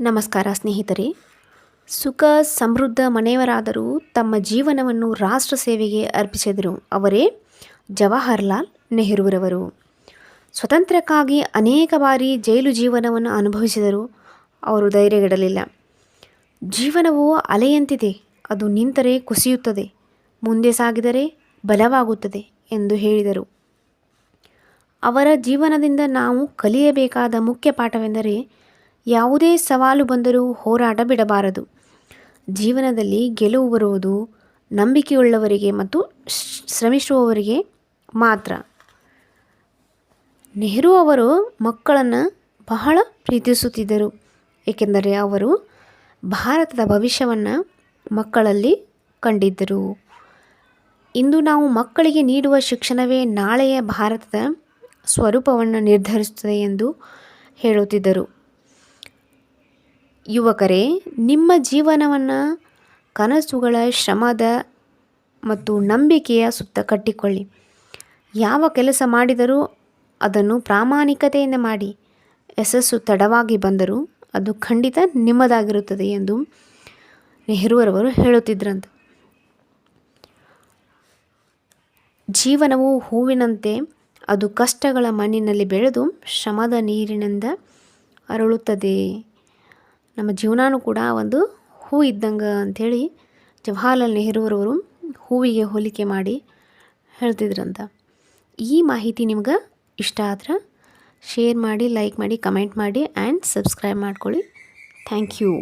ನಮಸ್ಕಾರ ಸ್ನೇಹಿತರೆ. ಸುಖ, ಸಮೃದ್ಧ ಮನೆಯವರಾದರೂ ತಮ್ಮ ಜೀವನವನ್ನು ರಾಷ್ಟ್ರ ಸೇವೆಗೆ ಅರ್ಪಿಸಿದರು. ಅವರೇ ಜವಾಹರ್ಲಾಲ್ ನೆಹರೂರವರು. ಸ್ವತಂತ್ರಕ್ಕಾಗಿ ಅನೇಕ ಬಾರಿ ಜೈಲು ಜೀವನವನ್ನು ಅನುಭವಿಸಿದರು. ಅವರು ಧೈರ್ಯಗೆಡಲಿಲ್ಲ. ಜೀವನವು ಅಲೆಯಂತಿದೆ. ಅದು ನಿಂತರೆ ಕುಸಿಯುತ್ತದೆ. ಮುಂದೆ ಸಾಗಿದರೆ ಬಲವಾಗುತ್ತದೆ ಎಂದು ಹೇಳಿದರು. ಅವರ ಜೀವನದಿಂದ ನಾವು ಕಲಿಯಬೇಕಾದ ಮುಖ್ಯ ಪಾಠವೆಂದರೆ ಯಾವುದೇ ಸವಾಲು ಬಂದರೂ ಹೋರಾಟ ಬಿಡಬಾರದು. ಜೀವನದಲ್ಲಿ ಗೆಲುವು ಬರುವುದು ನಂಬಿಕೆಯುಳ್ಳವರಿಗೆ ಮತ್ತು ಶ್ರ- ಶ್ರಮಿಸುವವರಿಗೆ ಮಾತ್ರ. ನೆಹರು ಅವರು ಮಕ್ಕಳನ್ನು ಬಹಳ ಪ್ರೀತಿಸುತ್ತಿದ್ದರು, ಏಕೆಂದರೆ ಅವರು ಭಾರತದ ಭವಿಷ್ಯವನ್ನು ಮಕ್ಕಳಲ್ಲಿ ಕಂಡಿದ್ದರು. ಇಂದು ನಾವು ಮಕ್ಕಳಿಗೆ ನೀಡುವ ಶಿಕ್ಷಣವೇ ನಾಳೆಯ ಭಾರತದ ಸ್ವರೂಪವನ್ನು ನಿರ್ಧರಿಸುತ್ತದೆ ಎಂದು ಹೇಳುತ್ತಿದ್ದರು. ಯುವಕರೇ, ನಿಮ್ಮ ಜೀವನವನ್ನು ಕನಸುಗಳ ಶ್ರಮದ ಮತ್ತು ನಂಬಿಕೆಯ ಸುತ್ತ ಕಟ್ಟಿಕೊಳ್ಳಿ. ಯಾವ ಕೆಲಸ ಮಾಡಿದರೂ ಅದನ್ನು ಪ್ರಾಮಾಣಿಕತೆಯಿಂದ ಮಾಡಿ. ಯಶಸ್ಸು ತಡವಾಗಿ ಬಂದರೂ ಅದು ಖಂಡಿತ ನಿಮ್ಮದಾಗಿರುತ್ತದೆ ಎಂದು ನೆಹರೂರವರು ಹೇಳುತ್ತಿದ್ದರಂತೆ ಜೀವನವು ಹೂವಿನಂತೆ, ಅದು ಕಷ್ಟಗಳ ಮಣ್ಣಿನಲ್ಲಿ ಬೆಳೆದು ಶ್ರಮದ ನೀರಿನಿಂದ ಅರಳುತ್ತದೆ. ನಮ್ಮ ಜೀವನನೂ ಕೂಡ ಒಂದು ಹೂ ಇದ್ದಂಗೆ ಅಂಥೇಳಿ ಜವಾಹರ್ಲಾಲ್ ನೆಹರೂರವರು ಹೂವಿಗೆ ಹೋಲಿಕೆ ಮಾಡಿ ಹೇಳ್ತಿದ್ರಂತ. ಈ ಮಾಹಿತಿ ನಿಮ್ಗೆ ಇಷ್ಟ ಆದ್ರೆ ಶೇರ್ ಮಾಡಿ ಲೈಕ್ ಮಾಡಿ ಕಮೆಂಟ್ ಮಾಡಿ ಆ್ಯಂಡ್ ಸಬ್ಸ್ಕ್ರೈಬ್ ಮಾಡ್ಕೊಳ್ಳಿ. Thank you